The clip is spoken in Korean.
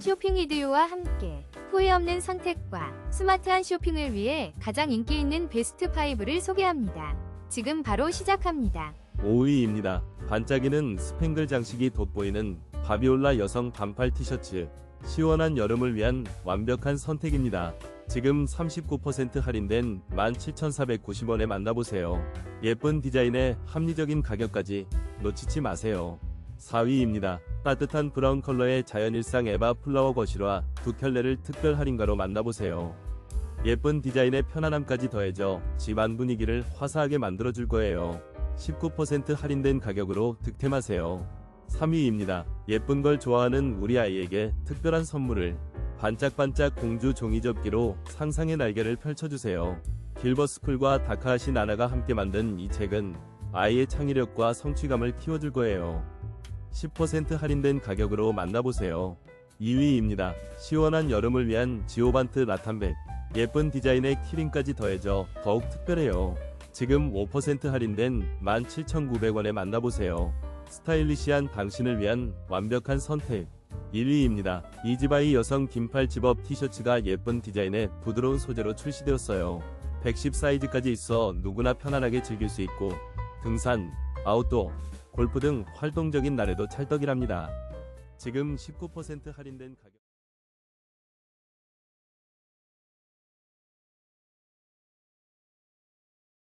쇼핑 이디오와 함께 후회 없는 선택과 스마트한 쇼핑을 위해 가장 인기 있는 베스트 5를 소개합니다. 지금 바로 시작합니다. 5위입니다. 반짝이는 스팽글 장식이 돋보이는 바비올라 여성 반팔 티셔츠. 시원한 여름을 위한 완벽한 선택입니다. 지금 39% 할인된 17,490원에 만나보세요. 예쁜 디자인에 합리적인 가격까지 놓치지 마세요. 4위입니다. 따뜻한 브라운 컬러의 자연일상 에바 플라워 거실화 두 켤레를 특별 할인가로 만나보세요. 예쁜 디자인에 편안함까지 더해져 집안 분위기를 화사하게 만들어줄 거예요. 19% 할인된 가격으로 득템하세요. 3위입니다. 예쁜 걸 좋아하는 우리 아이에게 특별한 선물을 반짝반짝 공주 종이접기로 상상의 날개를 펼쳐주세요. 길버스쿨과 다카하시 나나가 함께 만든 이 책은 아이의 창의력과 성취감을 키워줄 거예요. 10% 할인된 가격으로 만나보세요. 2위입니다. 시원한 여름을 위한 지오반트 라탄백. 예쁜 디자인에 키링까지 더해져 더욱 특별해요. 지금 5% 할인된 17,900원에 만나보세요. 스타일리시한 당신을 위한 완벽한 선택. 1위입니다. 이지바이 여성 긴팔 집업 티셔츠가 예쁜 디자인에 부드러운 소재로 출시되었어요. 110 사이즈까지 있어 누구나 편안하게 즐길 수 있고 등산, 아웃도어, 골프 등 활동적인 날에도 찰떡이랍니다. 지금 19% 할인된 가격